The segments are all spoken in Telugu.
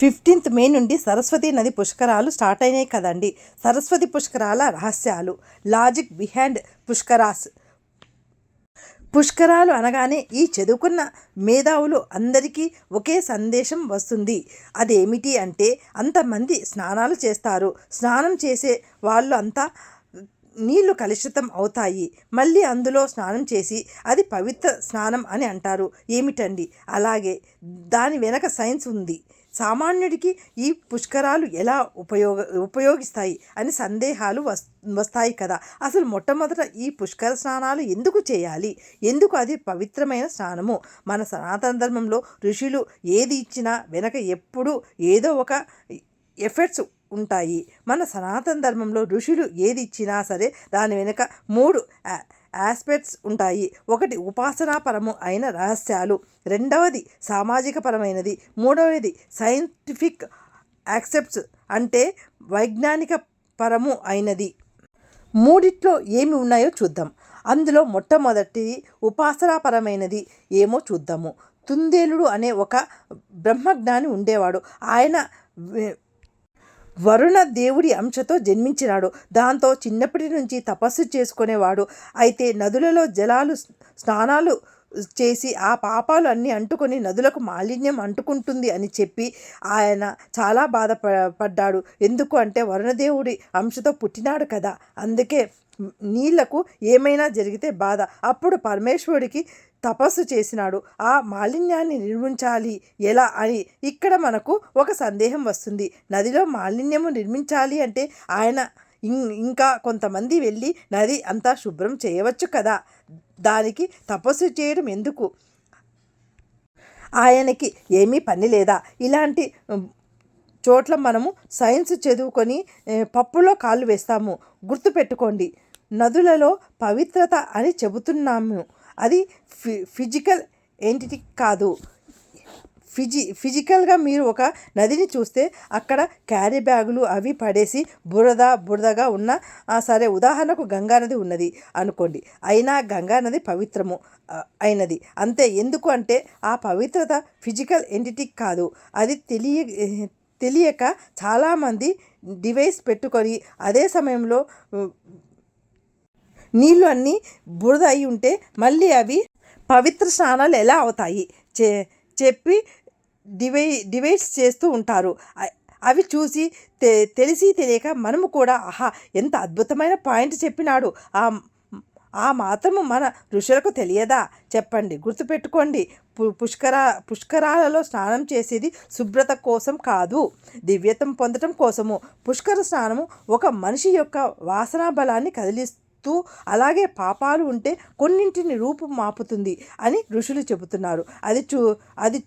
ఫిఫ్టీన్త్ మే నుండి సరస్వతి నది పుష్కరాలు స్టార్ట్ అయినాయి కదండి. సరస్వతి పుష్కరాల రహస్యాలు. Logic behind Pushkaras. పుష్కరాలు అనగానే ఈ చదువుకున్న మేధావులు అందరికీ ఒకే సందేశం వస్తుంది. అదేమిటి అంటే అంతమంది స్నానాలు చేస్తారు. స్నానం చేసే వాళ్ళు అంతా నీళ్ళు కలుషితం అవుతాయి. మళ్ళీ అందులో స్నానం చేసి అది పవిత్ర స్నానం అని అంటారు. ఏమిటండి? అలాగే దాని వెనక సైన్స్ ఉంది. సామాన్యుడికి ఈ పుష్కరాలు ఎలా ఉపయోగ ఉపయోగిస్తాయి అని సందేహాలు వస్ వస్తాయి కదా. అసలు మొట్టమొదట ఈ పుష్కర స్నానాలు ఎందుకు చేయాలి? ఎందుకు అది పవిత్రమైన స్నానము? మన సనాతన ధర్మంలో ఋషులు ఏది ఇచ్చినా వెనక ఎప్పుడూ ఏదో ఒక ఎఫెక్ట్స్ ఉంటాయి. మన సనాతన ధర్మంలో ఋషులు ఏది ఇచ్చినా సరే దాని వెనుక మూడు ఆస్పెక్ట్స్ ఉంటాయి. ఒకటి ఉపాసనాపరము అయిన రహస్యాలు. రెండవది సామాజిక పరమైనది మూడవది సైంటిఫిక్ యాక్సెప్ట్స్ అంటే వైజ్ఞానిక పరము అయినది. మూడిట్లో ఏమి ఉన్నాయో చూద్దాం. అందులో మొట్టమొదటి ఉపాసనాపరమైనది ఏమో చూద్దాము. తుందేలుడు అనే ఒక బ్రహ్మజ్ఞాని ఉండేవాడు. ఆయన వరుణ దేవుడి అంశతో జన్మించినాడు. దాంతో చిన్నప్పటి నుంచి తపస్సు చేసుకునేవాడు. అయితే నదులలో జలాలు స్నానాలు చేసి ఆ పాపాలు అన్నీ అంటుకొని నదులకు మాలిన్యం అంటుకుంటుంది అని చెప్పి ఆయన చాలా బాధప పడ్డాడు. ఎందుకు అంటే వరుణదేవుడి అంశతో పుట్టినాడు కదా. అందుకే నీళ్ళకు ఏమైనా జరిగితే బాధ. అప్పుడు పరమేశ్వరుడికి తపస్సు చేసినాడు. ఆ మాలిన్యాన్ని నిర్మించాలి. ఎలా అని ఇక్కడ మనకు ఒక సందేహం వస్తుంది. నదిలో మాలిన్యము నిర్మించాలి అంటే ఆయన ఇంకా కొంతమంది వెళ్ళి నది అంతా శుభ్రం చేయవచ్చు కదా? దానికి తపస్సు చేయడం ఎందుకు? ఆయనకి ఏమీ పని లేదా? ఇలాంటి చోట్ల మనము సైన్స్ చదువుకొని పప్పులో కాళ్ళు వేస్తాము. గుర్తుపెట్టుకోండి. నదులలో పవిత్రత అని చెబుతున్నాము. అది ఫి ఫిజికల్ ఎంటిటీ కాదు. ఫిజి ఫిజికల్గా మీరు ఒక నదిని చూస్తే అక్కడ క్యారీ బ్యాగులు అవి పడేసి బురద బురదగా ఉన్న ఆ, సరే ఉదాహరణకు గంగా నది ఉన్నది అనుకోండి. అయినా గంగా నది పవిత్రము అయినది. అంతే ఎందుకు అంటే ఆ పవిత్రత ఫిజికల్ ఎంటిటీ కాదు. అది తెలియ తెలియక చాలామంది డివైస్ పెట్టుకొని అదే సమయంలో నీళ్ళు అన్నీ బురద అయి ఉంటే మళ్ళీ అవి పవిత్ర స్నానాలు ఎలా అవుతాయి? చే చెప్పి డివై డివైడ్స్ చేస్తూ ఉంటారు. అవి చూసి తె తెలిసి తెలియక మనము కూడా ఆహా ఎంత అద్భుతమైన పాయింట్ చెప్పినాడు. ఆ ఆ మాత్రము మన ఋషులకు తెలియదా? చెప్పండి గుర్తుపెట్టుకోండి. పు పుష్కర పుష్కరాలలో స్నానం చేసేది శుభ్రత కోసం కాదు దివ్యత్వం పొందటం కోసము. పుష్కర స్నానము ఒక మనిషి యొక్క వాసనా బలాన్ని కదిలిస్తూ అలాగే పాపాలు ఉంటే కొన్నింటిని రూపు మాపుతుంది అని ఋషులు చెబుతున్నారు. అది చూ అది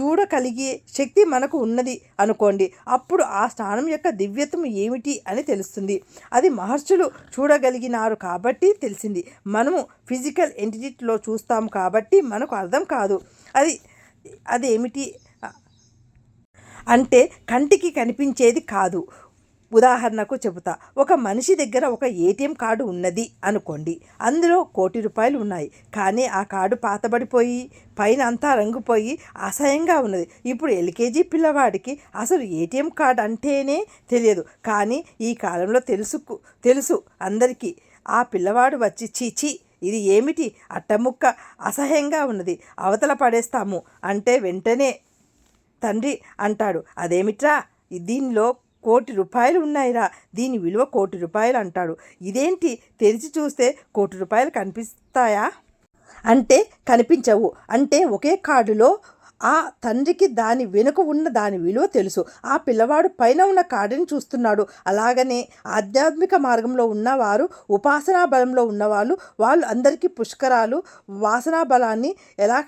చూడగలిగే శక్తి మనకు ఉన్నది అనుకోండి. అప్పుడు ఆ స్థానం యొక్క దివ్యత్వం ఏమిటి అని తెలుస్తుంది. అది మహర్షులు చూడగలిగినారు కాబట్టి తెలిసింది. మనము ఫిజికల్ ఎంటిటీలో చూస్తాం కాబట్టి మనకు అర్థం కాదు. అది అదేమిటి? అంటే కంటికి కనిపించేది కాదు. ఉదాహరణకు చెబుతా. ఒక మనిషి దగ్గర ఒక ఏటీఎం కార్డు ఉన్నది అనుకోండి. అందులో కోటి రూపాయలు ఉన్నాయి. కానీ ఆ కార్డు పాతబడిపోయి పైన అంతా రంగుపోయి అసహ్యంగా ఉన్నది. ఇప్పుడు ఎల్కేజీ పిల్లవాడికి అసలు ఏటీఎం కార్డు అంటేనే తెలియదు. కానీ ఈ కాలంలో తెలుసు తెలుసు అందరికీ. ఆ పిల్లవాడు వచ్చి చీచి ఇది ఏమిటి? అట్టముక్క అసహ్యంగా ఉన్నది. అవతల పడేస్తాము. అంటే వెంటనే తండ్రి అంటాడు అదేమిట్రా? దీనిలో కోటి రూపాయలు ఉన్నాయిరా. దీని విలువ కోటి రూపాయలు అంటాడు. ఇదేంటి? తెరిచి చూస్తే కోటి రూపాయలు కనిపిస్తాయా? అంటే కనిపించవు. అంటే ఒకే కార్డులో ఆ తండ్రికి దాని వెనుక ఉన్న దాని విలువ తెలుసు. ఆ పిల్లవాడు పైన ఉన్న కార్డుని చూస్తున్నాడు. అలాగనే ఆధ్యాత్మిక మార్గంలో ఉన్నవారు ఉపాసనా బలంలో ఉన్నవాళ్ళు వాళ్ళు అందరికీ పుష్కరాలు వాసనా బలాన్ని ఎలా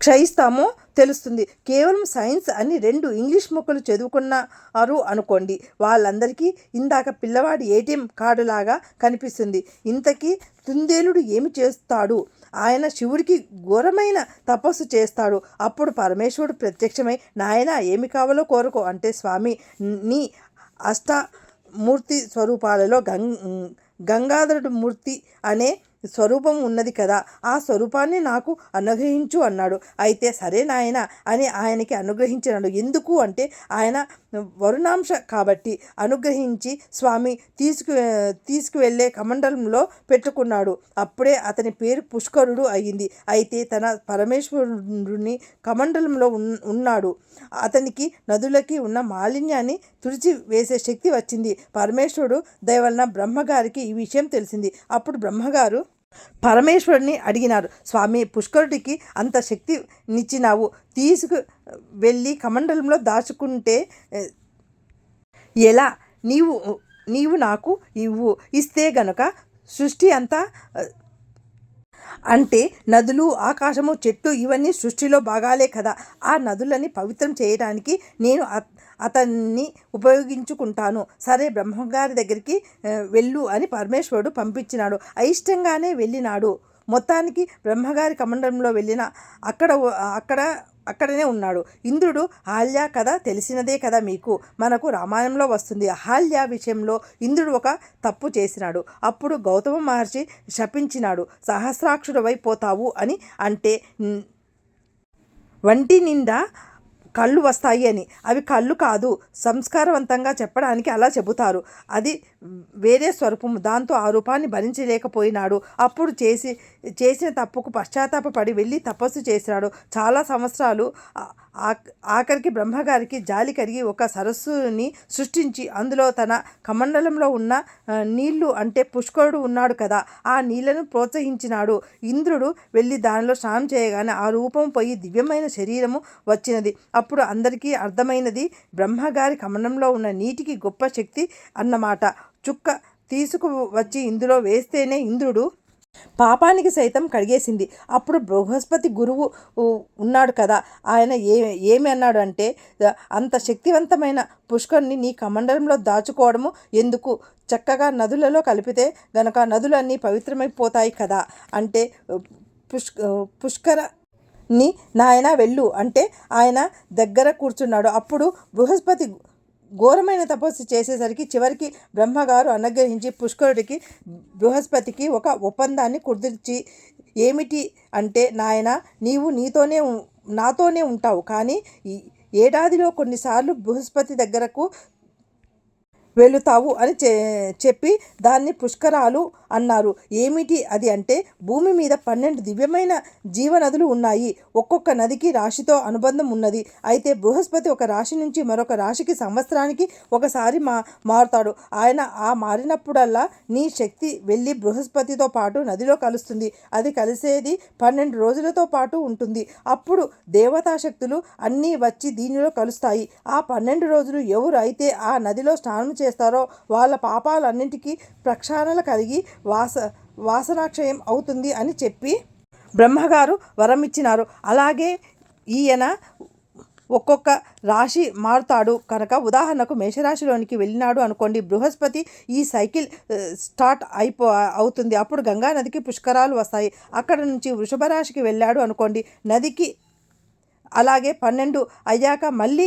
క్షయిస్తామో తెలుస్తుంది. కేవలం సైన్స్ అని రెండు ఇంగ్లీష్ మొక్కలు చదువుకున్నారు అనుకోండి. వాళ్ళందరికీ ఇందాక పిల్లవాడి ఏటీఎం కార్డు లాగా కనిపిస్తుంది. ఇంతకీ తుందేలుడు ఏమి చేస్తాడు? ఆయన శివుడికి ఘోరమైన తపస్సు చేస్తాడు. అప్పుడు పరమేశ్వరుడు ప్రత్యక్షమై నాయన ఏమి కావాలో కోరుకో అంటే స్వామి నీ అష్టమూర్తి స్వరూపాలలో గంగ్ గంగాధరుడు మూర్తి అనే స్వరూపం ఉన్నది కదా ఆ స్వరూపాన్ని నాకు అనుగ్రహించు అన్నాడు. అయితే సరే నాయన అని ఆయనకి అనుగ్రహించినాడు. ఎందుకు అంటే ఆయన వరుణాంశ కాబట్టి అనుగ్రహించి స్వామి తీసుకు తీసుకువెళ్ళే కమండలంలో పెట్టుకున్నాడు. అప్పుడే అతని పేరు పుష్కరుడు అయ్యింది అయితే తన పరమేశ్వరుని కమండలంలో ఉన్- ఉన్నాడు. అతనికి నదులకి ఉన్న మాలిన్యాన్ని తుడిచి వేసే శక్తి వచ్చింది. పరమేశ్వరుడు దయవలన బ్రహ్మగారికి ఈ విషయం తెలిసింది. అప్పుడు బ్రహ్మగారు పరమేశ్వరుని అడిగినారు స్వామి పుష్కరుడికి అంత శక్తినిచ్చినావు తీసుకు వెళ్ళి కమండలంలో దాచుకుంటే ఎలా? నీవు నీవు నాకు ఇవ్వు ఇస్తే గనుక సృష్టి అంతా అంటే నదులు ఆకాశము చెట్టు ఇవన్నీ సృష్టిలో భాగాలే కదా. ఆ నదులని పవిత్రం చేయడానికి నేను అతన్ని ఉపయోగించుకుంటాను. సరే బ్రహ్మగారి దగ్గరికి వెళ్ళు అని పరమేశ్వరుడు పంపించినాడు. అయిష్టంగానే వెళ్ళినాడు. మొత్తానికి బ్రహ్మగారి కమండంలో వెళ్ళిన అక్కడ అక్కడ అక్కడనే ఉన్నాడు. ఇంద్రుడు హాల్య కథ తెలిసినదే కదా మీకు? మనకు రామాయణంలో వస్తుంది. హాల్య విషయంలో ఇంద్రుడు ఒక తప్పు చేసినాడు. అప్పుడు గౌతమ మహర్షి శపించినాడు. సహస్రాక్షుడవై పోతావు అని అంటే వంటి నిండా కళ్ళు వస్తాయి అని. అవి కళ్ళు కాదు సంస్కారవంతంగా చెప్పడానికి అలా చెబుతారు. అది వేరే స్వరూపము దాంతో ఆ రూపాన్ని భరించలేకపోయినాడు. అప్పుడు చేసి చేసిన తప్పుకు పశ్చాత్తాపడి వెళ్ళి తపస్సు చేసినాడు. చాలా సంవత్సరాలు ఆఖరికి బ్రహ్మగారికి జాలి కరిగి ఒక సరస్సుని సృష్టించి అందులో తన కమండలంలో ఉన్న నీళ్ళు అంటే పుష్కరుడు ఉన్నాడు కదా ఆ నీళ్ళను ప్రోత్సహించినాడు. ఇంద్రుడు వెళ్ళి దానిలో స్నానం చేయగానే ఆ రూపం పోయి దివ్యమైన శరీరము వచ్చినది. అప్పుడు అందరికీ అర్థమైనది బ్రహ్మగారి కమండంలో ఉన్న నీటికి గొప్ప శక్తి అన్నమాట. చుక్క తీసుకు వచ్చి ఇందులో వేస్తేనే ఇంద్రుడు పాపానికి సైతం కడిగేసింది. అప్పుడు బృహస్పతి గురువు ఉన్నాడు కదా. ఆయన ఏ ఏమి అన్నాడు అంటే అంత శక్తివంతమైన పుష్కర్ని నీ కమండలంలో దాచుకోవడము ఎందుకు? చక్కగా నదులలో కలిపితే గనక నదులన్నీ పవిత్రమైపోతాయి కదా. అంటే పుష్ పుష్క పుష్కర ని నాయన వెళ్ళు. అంటే ఆయన దగ్గర కూర్చున్నాడు. అప్పుడు బృహస్పతి ఘోరమైన తపస్సు చేసేసరికి చివరికి బ్రహ్మగారు అనుగ్రహించి పుష్కరుడికి బృహస్పతికి ఒక ఒప్పందాన్ని కుదిర్చి ఏమిటి అంటే నాయన నీవు నీతోనే నాతోనే ఉంటావు. కానీ ఏడాదిలో కొన్నిసార్లు బృహస్పతి దగ్గరకు వెళుతావు అని చె చెప్పి దాన్ని పుష్కరాలు అన్నారు. ఏమిటి అది అంటే భూమి మీద పన్నెండు దివ్యమైన జీవనదులు ఉన్నాయి. ఒక్కొక్క నదికి రాశితో అనుబంధం ఉన్నది. అయితే బృహస్పతి ఒక రాశి నుంచి మరొక రాశికి సంవత్సరానికి ఒకసారి మా మారుతాడు. ఆయన ఆ మారినప్పుడల్లా నీ శక్తి వెళ్ళి బృహస్పతితో పాటు నదిలో కలుస్తుంది. అది కలిసేది పన్నెండు రోజులతో పాటు ఉంటుంది. అప్పుడు దేవతా శక్తులు అన్నీ వచ్చి దీనిలో కలుస్తాయి. ఆ పన్నెండు రోజులు ఎవరు అయితే ఆ నదిలో స్నానం చేస్తారో వాళ్ళ పాపాలన్నింటికీ ప్రక్షాళన కలిగి వాస వాసనాక్షయం అవుతుంది అని చెప్పి బ్రహ్మగారు వరం ఇచ్చినారు అలాగే ఈయన ఒక్కొక్క రాశి మారుతాడు. కనుక ఉదాహరణకు మేషరాశిలోనికి వెళ్ళినాడు అనుకోండి. బృహస్పతి ఈ సైకిల్ స్టార్ట్ అయిపో అవుతుంది. అప్పుడు గంగా నదికి పుష్కరాలు వస్తాయి. అక్కడ నుంచి వృషభ రాశికి వెళ్ళాడు అనుకోండి. నదికి అలాగే పన్నెండు అయ్యాక మళ్ళీ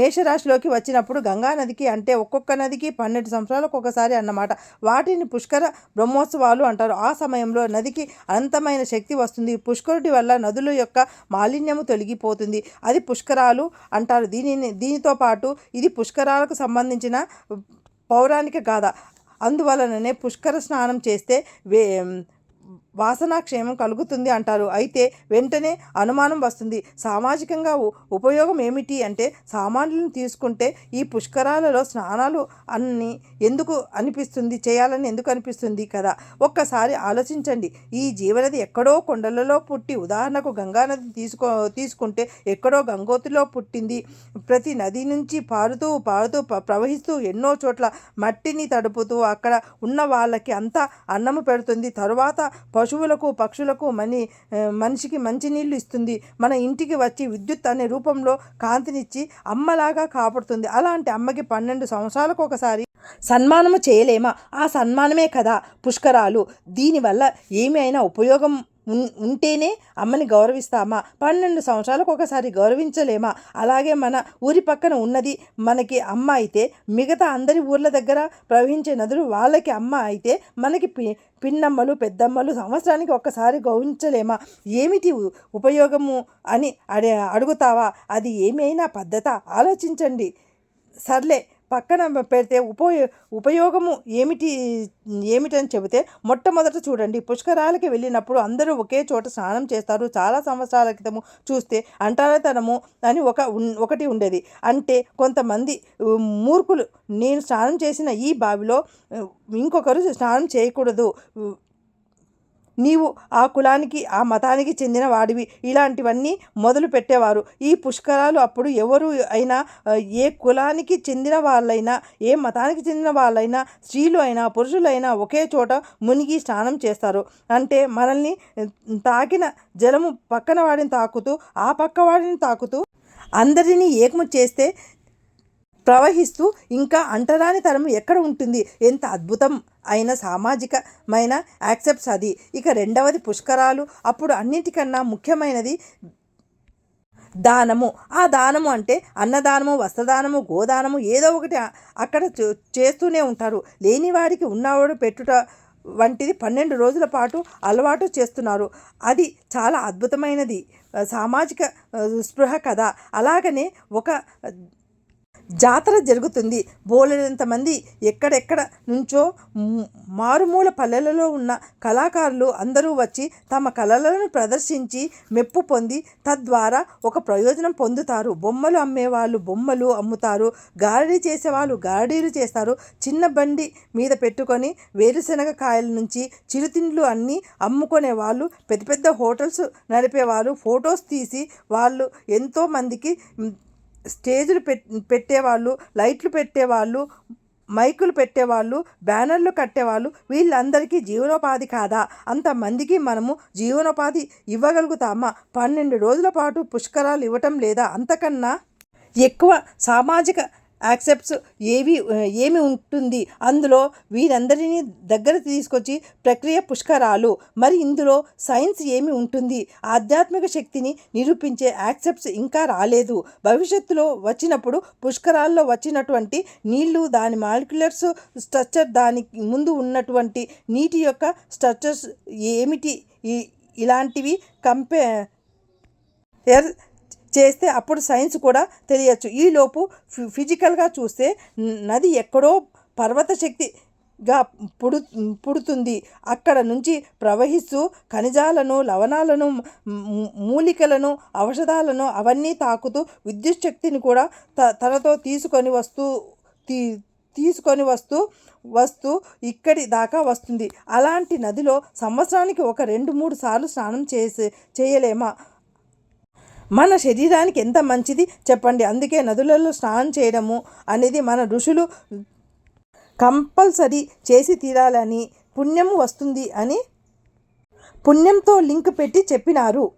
మేషరాశిలోకి వచ్చినప్పుడు గంగా నదికి అంటే ఒక్కొక్క నదికి పన్నెండు సంవత్సరాలకు ఒకసారి అన్నమాట. వాటిని పుష్కర బ్రహ్మోత్సవాలు అంటారు. ఆ సమయంలో నదికి అనంతమైన శక్తి వస్తుంది. పుష్కరుడి వల్ల నదుల యొక్క మాలిన్యము తొలగిపోతుంది. అది పుష్కరాలు అంటారు. దీనిని దీనితో పాటు ఇది పుష్కరాలకు సంబంధించిన పౌరాణిక గాథ. అందువలననే పుష్కర స్నానం చేస్తే వే వాసనాక్షేమం కలుగుతుంది అంటారు. అయితే వెంటనే అనుమానం వస్తుంది. సామాజికంగా ఉపయోగం ఏమిటి అంటే సామాన్యులను తీసుకుంటే ఈ పుష్కరాలలో స్నానాలు అన్ని ఎందుకు అనిపిస్తుంది? చేయాలని ఎందుకు అనిపిస్తుంది కదా? ఒక్కసారి ఆలోచించండి. ఈ జీవనది ఎక్కడో కొండలలో పుట్టి ఉదాహరణకు గంగానది తీసుకో తీసుకుంటే ఎక్కడో గంగోతిలో పుట్టింది. ప్రతి నది నుంచి పారుతూ పారుతూ ప్రవహిస్తూ ఎన్నో చోట్ల మట్టిని తడుపుతూ అక్కడ ఉన్న వాళ్ళకి అంతా అన్నము పెడుతుంది. తరువాత పశువులకు పక్షులకు మని మనిషికి మంచినీళ్ళు ఇస్తుంది. మన ఇంటికి వచ్చి విద్యుత్ అనే రూపంలో కాంతినిచ్చి అమ్మలాగా కాపాడుతుంది. అలాంటి అమ్మకి పన్నెండు సంవత్సరాలకు ఒకసారి సన్మానము చేయలేమా? ఆ సన్మానమే కదా పుష్కరాలు. దీనివల్ల ఏమి అయినా ఉపయోగం ఉంటేనే అమ్మని గౌరవిస్తామా? పన్నెండు సంవత్సరాలకు ఒకసారి గౌరవించలేమా? అలాగే మన ఊరి పక్కన ఉన్నది మనకి అమ్మ అయితే మిగతా అందరి ఊర్ల దగ్గర ప్రవహించే నదులు వాళ్ళకి అమ్మ అయితే మనకి పి పిన్నమ్మలు పెద్దమ్మలు సంవత్సరానికి ఒక్కసారి గౌరవించలేమా? ఏమిటి ఉపయోగము అని అడే అడుగుతావా? అది ఏమైనా పద్ధత? ఆలోచించండి. సర్లే పక్కన పెడితే ఉపయో ఉపయోగము ఏమిటి ఏమిటని చెబితే మొట్టమొదట చూడండి పుష్కరాలకి వెళ్ళినప్పుడు అందరూ ఒకే చోట స్నానం చేస్తారు. చాలా సంవత్సరాల క్రితము చూస్తే అంటారతనము అని ఒక ఒకటి ఉండేది. అంటే కొంతమంది మూర్ఖులు నేను స్నానం చేసిన ఈ బావిలో ఇంకొకరు స్నానం చేయకూడదు. నీవు ఆ కులానికి ఆ మతానికి చెందిన వాడివి. ఇలాంటివన్నీ మొదలు పెట్టేవారు. ఈ పుష్కరాలు అప్పుడు ఎవరు అయినా ఏ కులానికి చెందిన వాళ్ళైనా ఏ మతానికి చెందిన వాళ్ళైనా స్త్రీలు అయినా పురుషులైనా ఒకే చోట మునిగి స్నానం చేస్తారు. అంటే మనల్ని తాకిన జలము పక్కన వాడిని తాకుతూ ఆ పక్క వాడిని తాకుతూ అందరినీ ఏకము చేస్తే ప్రవహిస్తూ ఇంకా అంటరాని తరం ఎక్కడ ఉంటుంది? ఎంత అద్భుతం అయిన సామాజికమైన యాక్సెప్ట్స్ అది. ఇక రెండవది పుష్కరాలు. అప్పుడు అన్నిటికన్నా ముఖ్యమైనది దానము. ఆ దానము అంటే అన్నదానము వస్త్రదానము గోదానము ఏదో ఒకటి అక్కడ చేస్తూనే ఉంటారు. లేనివాడికి ఉన్నవాడు పెట్టుట వంటిది పన్నెండు రోజుల పాటు అలవాటు చేస్తున్నారు. అది చాలా అద్భుతమైనది. సామాజిక స్పృహ కథ. అలాగనే ఒక జాతర జరుగుతుంది. బోలెడంతమంది ఎక్కడెక్కడ నుంచో మారుమూల పల్లెలలో ఉన్న కళాకారులు అందరూ వచ్చి తమ కళలను ప్రదర్శించి మెప్పు పొంది తద్వారా ఒక ప్రయోజనం పొందుతారు. బొమ్మలు అమ్మేవాళ్ళు బొమ్మలు అమ్ముతారు. గారడీ చేసేవాళ్ళు గారడీలు చేస్తారు. చిన్న బండి మీద పెట్టుకొని వేరుశనగ కాయల నుంచి చిరుతిండ్లు అన్నీ అమ్ముకునే వాళ్ళు పెద్ద పెద్ద హోటల్స్ నడిపేవాళ్ళు ఫొటోస్ తీసి వాళ్ళు ఎంతోమందికి స్టేజ్లు పెట్ పెట్టేవాళ్ళు లైట్లు పెట్టేవాళ్ళు మైకులు పెట్టేవాళ్ళు బ్యానర్లు కట్టేవాళ్ళు వీళ్ళందరికీ జీవనోపాధి కాదా? అంతమందికి మనము జీవనోపాధి ఇవ్వగలుగుతామా? పన్నెండు రోజుల పాటు పుష్కరాలు ఇవ్వటం లేదా అంతకన్నా? ఎక్కువ సామాజిక యాక్సెప్ట్స్ ఏవి ఏమి ఉంటుంది? అందులో వీరందరినీ దగ్గర తీసుకొచ్చి ప్రక్రియ పుష్కరాలు. మరి ఇందులో సైన్స్ ఏమి ఉంటుంది? ఆధ్యాత్మిక శక్తిని నిరూపించే యాక్సెప్ట్స్ ఇంకా రాలేదు. భవిష్యత్తులో వచ్చినప్పుడు పుష్కరాల్లో వచ్చినటువంటి నీళ్ళు దాని మాలిక్యులర్స్ స్ట్రక్చర్ దాని ముందు ఉన్నటువంటి నీటి యొక్క స్ట్రక్చర్స్ ఏమిటి? ఇలాంటివి కంపే ఎర్ చేస్తే అప్పుడు సైన్స్ కూడా తెలియచ్చు. ఈలోపు ఫిజికల్గా చూస్తే నది ఎక్కడో పర్వత శక్తిగా పుడు పుడుతుంది. అక్కడ నుంచి ప్రవహిస్తూ ఖనిజాలను లవణాలను మూలికలను ఔషధాలను అవన్నీ తాకుతూ విద్యుత్ శక్తిని కూడా త తనతో తీసుకొని వస్తూ తీ తీసుకొని వస్తూ వస్తూ ఇక్కడి దాకా వస్తుంది. అలాంటి నదిలో సంవత్సరానికి ఒక రెండు మూడు సార్లు స్నానం చేసే చేయలేమా? మన శరీరానికి ఎంత మంచిది చెప్పండి. అందుకే నదులలో స్నానం చేయడము అనేది మన ఋషులు కంపల్సరీ చేసి తీరాలని పుణ్యము వస్తుంది అని పుణ్యంతో లింక్ పెట్టి చెప్పినారు.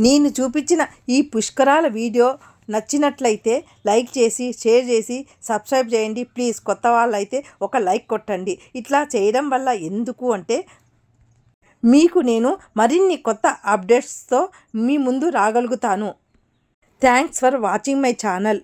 నేను చూపించిన ఈ పుష్కరాల వీడియో నచ్చినట్లయితే లైక్ చేసి షేర్ చేసి సబ్స్క్రైబ్ చేయండి. ప్లీజ్ కొత్త వాళ్ళైతే ఒక లైక్ కొట్టండి. ఇట్లా చేయడం వల్ల ఎందుకు అంటే మీకు నేను మరిన్ని కొత్త అప్డేట్స్తో మీ ముందు రాగలుగుతాను. Thanks for watching my channel.